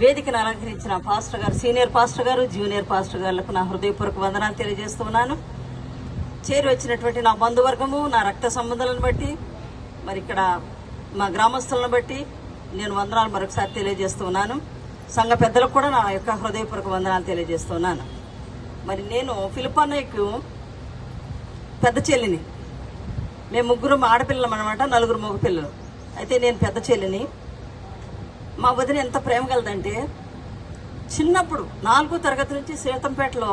వేదికను అలంకరించిన పాస్టర్ గారు సీనియర్ పాస్టర్ గారు జూనియర్ పాస్టర్ గారులకు నా హృదయపూర్వక వందనాలు తెలియజేస్తున్నాను. చేరి వచ్చినటువంటి నా బంధువర్గము నా రక్త సంబంధాలను బట్టి మరి ఇక్కడ మా గ్రామస్తులను బట్టి నేను వందనాలు మరొకసారి తెలియజేస్తున్నాను. సంఘ పెద్దలకు కూడా నా యొక్క హృదయపూర్వక వందనాలు తెలియజేస్తున్నాను. మరి నేను ఫిలిపన్నయ్యకు పెద్ద చెల్లిని. మేము ముగ్గురు ఆడపిల్లలం అనమాట నలుగురు మగ పిల్లలు అయితే నేను పెద్ద చెల్లిని. మా వదిన ఎంత ప్రేమ కలదంటే చిన్నప్పుడు నాలుగో తరగతి నుంచి సీతంపేటలో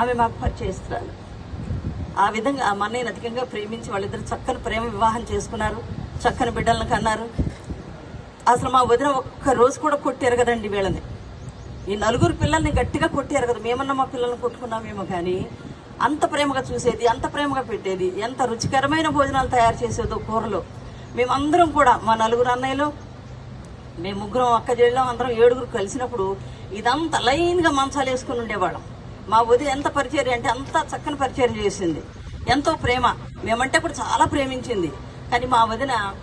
ఆమె మాకు పరిచయిస్తున్నారు ఆ విధంగా ఆ మన్నయ్యను అధికంగా ప్రేమించి వాళ్ళిద్దరు చక్కని ప్రేమ వివాహం చేసుకున్నారు చక్కని బిడ్డలను కన్నారు. అసలు మా వదిన ఒక్క రోజు కూడా కొట్టారు కదండి వీళ్ళని. ఈ నలుగురు పిల్లల్ని గట్టిగా కొట్టారు కదా మేమన్నా మా పిల్లల్ని కొట్టుకున్నామేమో కానీ అంత ప్రేమగా చూసేది అంత ప్రేమగా పెట్టేది ఎంత రుచికరమైన భోజనాలు తయారు చేసేదో కూరలో. మేమందరం కూడా మా నలుగురు అన్నయ్యలు మేము ముగ్గురం అక్క చెల్లెం అందరం ఏడుగురు కలిసినప్పుడు ఇదంతా లైన్గా మంచాలు వేసుకుని ఉండేవాళ్ళం. మా వదిన ఎంత పరిచయం అంటే అంత చక్కని పరిచయం చేసింది. ఎంతో ప్రేమ. మేమంటే కూడా చాలా ప్రేమించింది. కానీ మా వదిన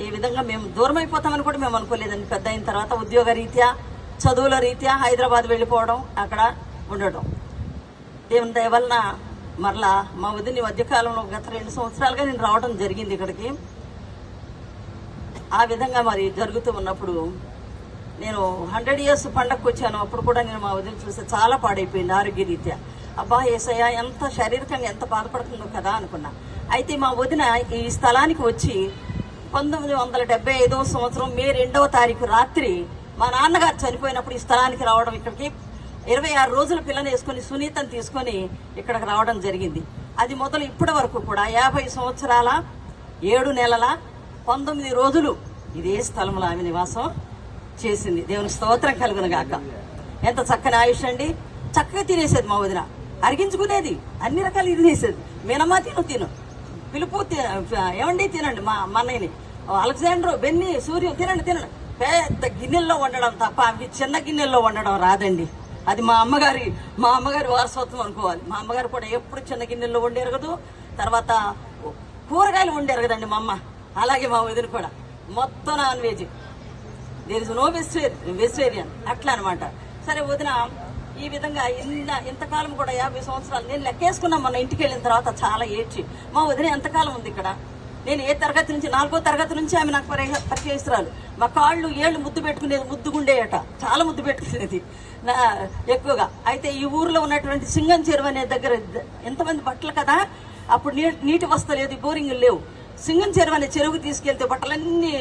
ఈ విధంగా మేము దూరం అయిపోతామని కూడా మేము అనుకోలేదండి. పెద్ద అయిన తర్వాత ఉద్యోగ రీత్యా చదువుల రీత్యా హైదరాబాద్ వెళ్ళిపోవడం అక్కడ ఉండడం. దేవుని దయవలన మరలా మా వదిన మధ్యకాలంలో గత రెండు సంవత్సరాలుగా నేను రావడం జరిగింది ఇక్కడికి. ఆ విధంగా మరి జరుగుతూ ఉన్నప్పుడు నేను హండ్రెడ్ ఇయర్స్ పండగకు వచ్చాను. అప్పుడు కూడా నేను మా వదిన చూస్తే చాలా పాడైపోయింది ఆరోగ్య రీత్యా అబ్బా ఏసయ్య ఎంత శారీరకంగా ఎంత బాధపడుతుందో కదా అనుకున్నా. అయితే మా వదిన ఈ స్థలానికి వచ్చి పంతొమ్మిది వందల డెబ్బై ఐదవ సంవత్సరం మే రెండవ తారీఖు రాత్రి మా నాన్నగారు చనిపోయినప్పుడు ఈ స్థలానికి రావడం ఇక్కడికి ఇరవై ఆరు రోజుల పిల్లని వేసుకొని సునీతను తీసుకొని ఇక్కడికి రావడం జరిగింది. అది మొదలు ఇప్పటి వరకు కూడా యాభై సంవత్సరాల ఏడు నెలల పంతొమ్మిది రోజులు ఇదే స్థలంలో ఆమె నివాసం చేసింది. దేవుని స్తోత్రం కలుగును గాక. ఎంత చక్కని ఆయుష్ అండి. చక్కగా తినేసేది మా వదిన. అరిగించుకునేది. అన్ని రకాలు ఇది తినేసేది మినమా తిను తిను. పిలుపు ఏమండి తినండి. మా అన్నయ్యని. అలెగ్జాండర్ బెన్ని సూర్యు తినండి తినండి. పెద్ద గిన్నెల్లో వండడం తప్ప అవి చిన్న గిన్నెల్లో వండడం రాదండి. అది మా అమ్మగారి మా అమ్మగారి వారసత్వం అనుకోవాలి. మా అమ్మగారు కూడా ఎప్పుడు చిన్న గిన్నెల్లో వండారు కదా? తర్వాత కూరగాయలు వండేరు కదండి మా అమ్మ. అలాగే మా వదిన కూడా. మొత్తం non veg. There is no vegetarian vegetarian అట్లా అనమాట సరే వదిన ఈ విధంగా ఇంత ఇంతకాలం కూడా యాభై సంవత్సరాలు నేను లెక్కేసుకున్నా మన ఇంటికి వెళ్ళిన తర్వాత చాలా ఏడ్చి. మా వదిన ఎంతకాలం ఉంది ఇక్కడ? నేను ఏ తరగతి నుంచి నాలుగో తరగతి నుంచి ఆమె నాకు పరిచయిస్తున్నారు మా కాళ్ళు ఏళ్ళు ముద్దు పెట్టుకునేది ముద్దుగుండేయట. చాలా ముద్దు పెట్టుకునేది. నా ఎక్కువగా. అయితే ఈ ఊర్లో ఉన్నటువంటి సింగం చెరువు అనే దగ్గర ఎంతమంది బట్టలు కదా? అప్పుడు నీటి వస్తలేదు బోరింగ్ లేవు. సింగం చెరువు అనే చెరువుకి తీసుకెళ్తే బట్టలన్నీ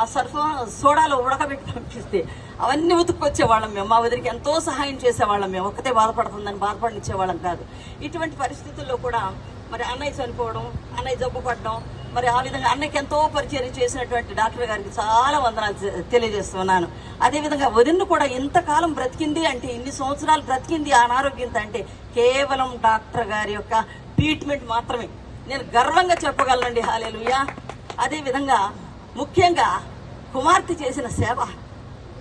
ఆ సర్ఫ్ సోడాలో ఉడకబెట్టి పంపిస్తే అవన్నీ ఉతుక్కొచ్చేవాళ్ళం మేము. మా వదిలికి ఎంతో సహాయం చేసేవాళ్ళం మేము. ఒక్కతే బాధపడుతుందని బాధపడినిచ్చేవాళ్ళం కాదు. ఇటువంటి పరిస్థితుల్లో కూడా మరి అన్నయ్య చనిపోవడం అన్నయ్య జబ్బు పడడం మరి ఆ విధంగా అన్నయ్యకి ఎంతో పరిచయం చేసినటువంటి డాక్టర్ గారికి చాలా వందనాలు తెలియజేస్తున్నాను. అదేవిధంగా వదిన్ను కూడా ఇంతకాలం బ్రతికింది అంటే ఇన్ని సంవత్సరాలు బ్రతికింది అనారోగ్యంతో అంటే కేవలం డాక్టర్ గారి యొక్క ట్రీట్మెంట్ మాత్రమే. నేను గర్వంగా చెప్పగలనండి. హాలేలుయ్యా అదే విధంగా ముఖ్యంగా కుమార్తె చేసిన సేవ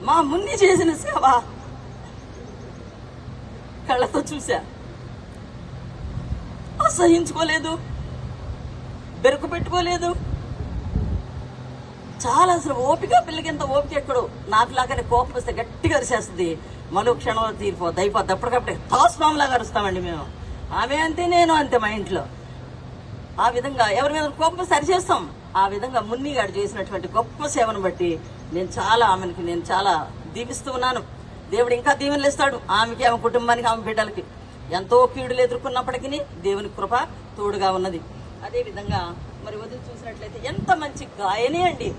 మా మున్ని చేసిన సేవ కళ్ళతో చూశా. అసహించుకోలేదు బెరుకు పెట్టుకోలేదు. చాలా అసలు ఓపిక పిల్లకి ఎంత ఓపిక ఎక్కడు. నాకు లాగానే కోపం వస్తే గట్టిగా అరిసేస్తుంది. మరో క్షణంలో తీరిపోద్ది అయిపోద్ది. అప్పటికప్పుడే తాస్ లాగా అరుస్తామండి మేము. ఆమె అంతే నేను అంతే మా ఇంట్లో. ఆ విధంగా ఎవరి మీద కోపం సరిచేస్తాం ఆ విధంగా మున్నిగాడు చేసినటువంటి గొప్ప సేవను బట్టి నేను చాలా ఆమెకి నేను చాలా దీవిస్తూ ఉన్నాను. దేవుడు ఇంకా దీవెనలు ఇస్తాడు. ఆమెకి ఆమె కుటుంబానికి ఆమె బిడ్డలకి. ఎంతో కీడులు ఎదుర్కొన్నప్పటికీ దేవుని కృప తోడుగా ఉన్నది. అదేవిధంగా మరి వదిలి చూసినట్లయితే ఎంత మంచి గాయనే అండి.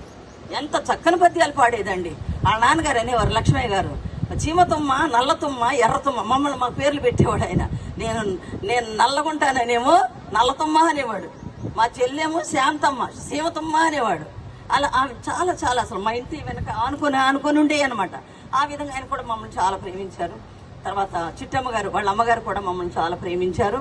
ఎంత చక్కని పద్యాలు పాడేదండి. ఆ నాన్నగారు అనేవారు లక్ష్మయ్య గారు. చీమతుమ్మ నల్లతుమ్మ ఎర్రతుమ్మ మమ్మల్ని మా పేర్లు పెట్టేవాడు ఆయన. నేను నేను నల్లగుంటాననేమో నల్లతుమ్మ అనేవాడు. మా చెల్లెమో శాంతమ్మ శివతమ్మ అనేవాడు. అలా ఆమె చాలా చాలా అసలు మా ఇంటి వెనక ఆనుకొని ఆనుకొని ఉండే అనమాట ఆ విధంగా ఆయన కూడా మమ్మల్ని చాలా ప్రేమించారు. తర్వాత చిట్టమ్మ గారు వాళ్ళ అమ్మగారు కూడా మమ్మల్ని చాలా ప్రేమించారు.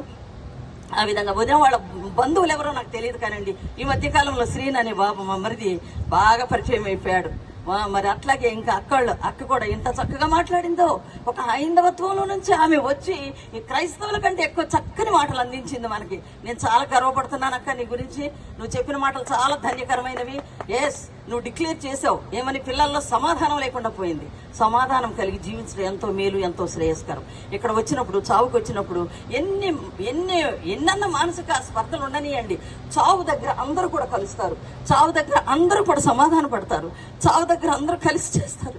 ఆ విధంగా ఉదయం వాళ్ళ బంధువులు ఎవరో నాకు తెలియదు కానండి. ఈ మధ్యకాలంలో శ్రీన్ అనే బాబు మా మరిది బాగా పరిచయం అయిపోయాడు. మరి అట్లాగే ఇంకా అక్కళ్ళు అక్క కూడా ఇంత చక్కగా మాట్లాడిందో. ఒక హైందవత్వంలో నుంచి ఆమె వచ్చి ఈ క్రైస్తవుల కంటే ఎక్కువ చక్కని మాటలు అందించింది మనకి. నేను చాలా గర్వపడుతున్నాను అక్క నీ గురించి. నువ్వు చెప్పిన మాటలు చాలా ధన్యకరమైనవి. ఎస్ నువ్వు డిక్లేర్ చేసావు. ఏమని? పిల్లల్లో సమాధానం లేకుండా పోయింది. సమాధానం కలిగి జీవించడం ఎంతో మేలు ఎంతో శ్రేయస్కరం. ఇక్కడ వచ్చినప్పుడు చావుకు వచ్చినప్పుడు ఎన్ని ఎన్ని ఎన్నన్న మానసిక స్పర్ధలు ఉండనియండి. చావు దగ్గర అందరూ కూడా కలుస్తారు. చావు దగ్గర అందరూ కూడా సమాధాన పడతారు. చావు దగ్గర అందరూ కలిసి చేస్తారు.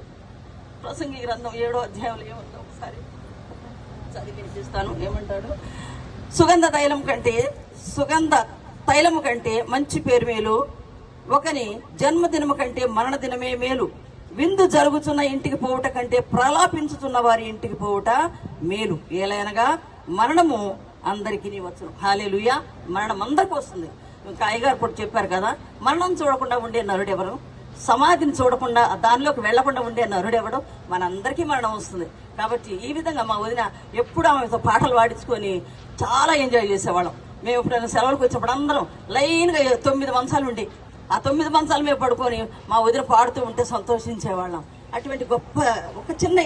ప్రసంగి గ్రంథం ఏడో అధ్యాయంలో ఏముందో ఒకసారి చదివి వినిపిస్తాను ఏమంటాడు? సుగంధ తైలం కంటే సుగంధ తైలము కంటే మంచి పేరు మేలు ఒకని జన్మదినము కంటే మరణ దినమే మేలు. విందు జరుగుతున్న ఇంటికి పోవుట కంటే ప్రలాపించుతున్న వారి ఇంటికి పోవుట మేలు. ఏలైనగా మరణము అందరికీ వచ్చును. హాలేలుయ. మరణం అందరికి వస్తుంది. ఇంకా అయ్యగారు కూడా చెప్పారు కదా మరణం చూడకుండా ఉండే నరుడు ఎవరు సమాధిని చూడకుండా దానిలోకి వెళ్ళకుండా ఉండే నరుడెవడు? మనందరికీ మరణం వస్తుంది. కాబట్టి ఈ విధంగా మా వదిన ఎప్పుడు ఆమెతో పాటలు పాడించుకొని చాలా ఎంజాయ్ చేసేవాళ్ళం. మేము ఎప్పుడైనా సెలవులకు వచ్చినప్పుడు అందరం లైన్గా తొమ్మిది మంచాలు ఉండి ఆ తొమ్మిది మంచాల మీద పడుకొని మా వదిన పాడుతూ ఉంటే సంతోషించేవాళ్ళం. అటువంటి గొప్ప ఒక చిన్న